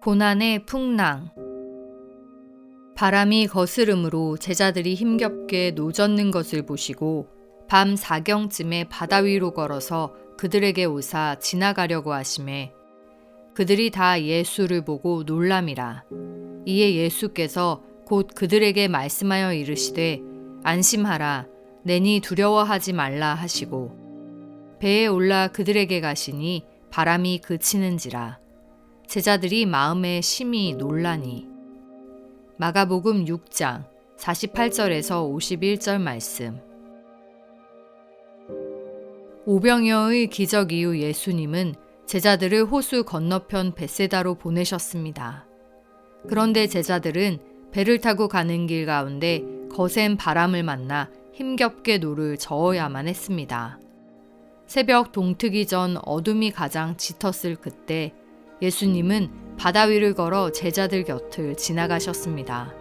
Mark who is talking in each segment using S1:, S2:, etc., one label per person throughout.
S1: 고난의 풍랑. 바람이 거스름으로 제자들이 힘겹게 노젓는 것을 보시고 밤 사경쯤에 바다 위로 걸어서 그들에게 오사 지나가려고 하심에 그들이 다 예수를 보고 놀람이라. 이에 예수께서 곧 그들에게 말씀하여 이르시되 안심하라. 내니 두려워하지 말라 하시고 배에 올라 그들에게 가시니 바람이 그치는지라 제자들이 마음에 심히 놀라니 마가복음 6장 48절에서 51절 말씀 오병이어의 기적 이후 예수님은 제자들을 호수 건너편 베세다로 보내셨습니다. 그런데 제자들은 배를 타고 가는 길 가운데 거센 바람을 만나 힘겹게 노를 저어야만 했습니다. 새벽 동트기 전 어둠이 가장 짙었을 그때 예수님은 바다 위를 걸어 제자들 곁을 지나가셨습니다.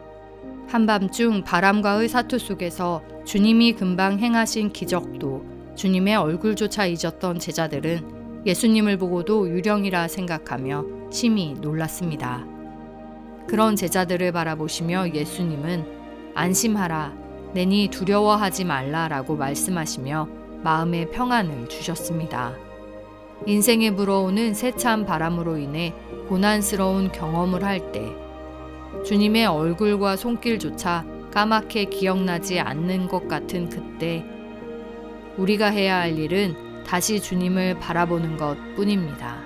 S1: 한밤중 바람과의 사투 속에서 주님이 금방 행하신 기적도 주님의 얼굴조차 잊었던 제자들은 예수님을 보고도 유령이라 생각하며 심히 놀랐습니다. 그런 제자들을 바라보시며 예수님은 안심하라, 내니 두려워하지 말라라고 말씀하시며 마음의 평안을 주셨습니다. 인생에 불어오는 세찬 바람으로 인해 고난스러운 경험을 할 때, 주님의 얼굴과 손길조차 까맣게 기억나지 않는 것 같은 그때, 우리가 해야 할 일은 다시 주님을 바라보는 것 뿐입니다.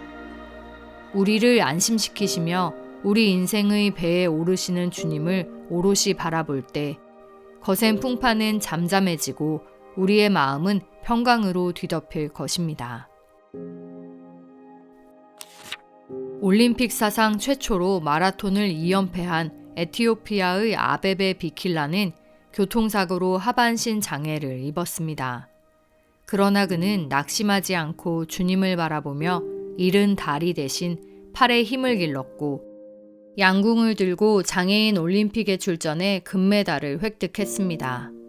S1: 우리를 안심시키시며 우리 인생의 배에 오르시는 주님을 오롯이 바라볼 때, 거센 풍파는 잠잠해지고 우리의 마음은 평강으로 뒤덮일 것입니다. 올림픽 사상 최초로 마라톤을 2연패한 에티오피아의 아베베 비킬라는 교통사고로 하반신 장애를 입었습니다. 그러나 그는 낙심하지 않고 주님을 바라보며 잃은 다리 대신 팔에 힘을 길렀고 양궁을 들고 장애인 올림픽에 출전해 금메달을 획득했습니다.